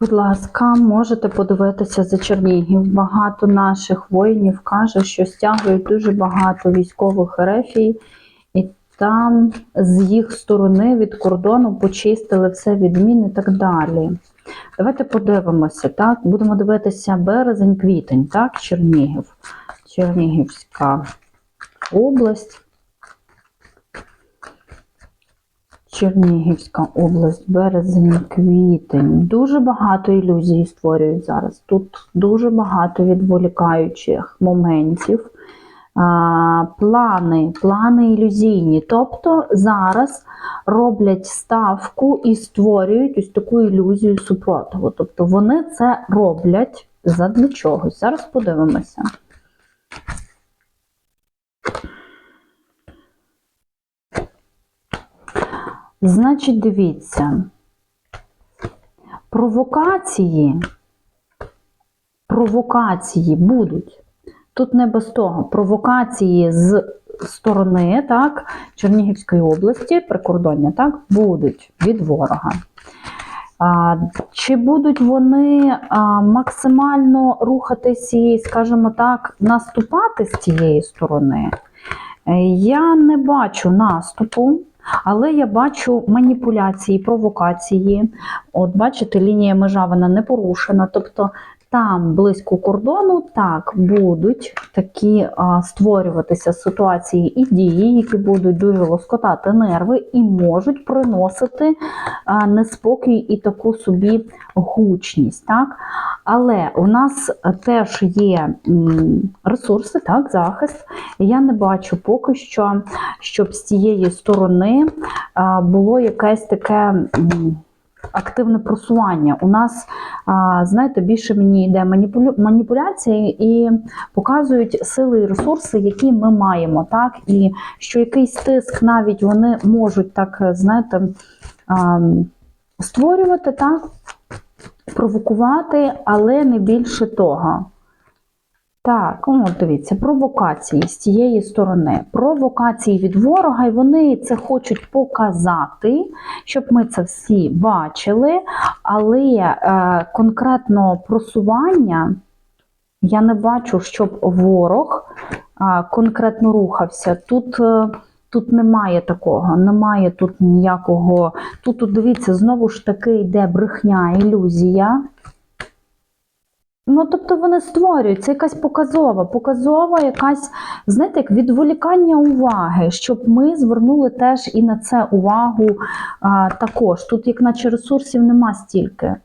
Будь ласка, можете подивитися за Чернігів. Багато наших воїнів каже, що стягують дуже багато військових ерефій, і там з їх сторони від кордону почистили все від мін і так далі. Давайте подивимося, так? Будемо дивитися березень-квітень, так, Чернігів. Чернігівська область. Чернігівська область, березень, квітень. Дуже багато ілюзій створюють зараз. Тут дуже багато відволікаючих моментів. Плани, плани ілюзійні. Тобто зараз роблять ставку і створюють ось таку ілюзію супротиву. Тобто вони це роблять задля чогось. Зараз подивимося. Значить, дивіться, провокації, провокації будуть. Тут не без того. Провокації з сторони так, Чернігівської області, прикордоння, так, будуть від ворога. А, чи будуть вони а, максимально рухатися і, скажімо так, наступати з тієї сторони? Е, Я не бачу наступу, але я бачу маніпуляції, провокації. От бачите, лінія межа вона не порушена. Тобто там близько кордону так будуть такі а, створюватися ситуації і дії, які будуть дуже лоскотати нерви і можуть приносити а, неспокій і таку собі гучність. Так? Але у нас теж є ресурси, так, захист. Я не бачу поки що, щоб з цієї сторони було якесь таке. Активне просування. У нас, знаєте, більше мені йде маніпуляції і показують сили і ресурси, які ми маємо, так, і що якийсь тиск навіть вони можуть так, знаєте, створювати, так, провокувати, але не більше того. Так, от дивіться, провокації з цієї сторони. Провокації від ворога, і вони це хочуть показати, щоб ми це всі бачили, але е, конкретно просування я не бачу, щоб ворог е, конкретно рухався. Тут. Е, Тут немає такого, немає тут ніякого. Тут, дивіться, знову ж таки йде брехня, ілюзія. Ну, тобто вони створюють, це якась показова, показова, якась, знаєте, як відволікання уваги, щоб ми звернули теж і на це увагу а, також. Тут, як наче ресурсів нема стільки.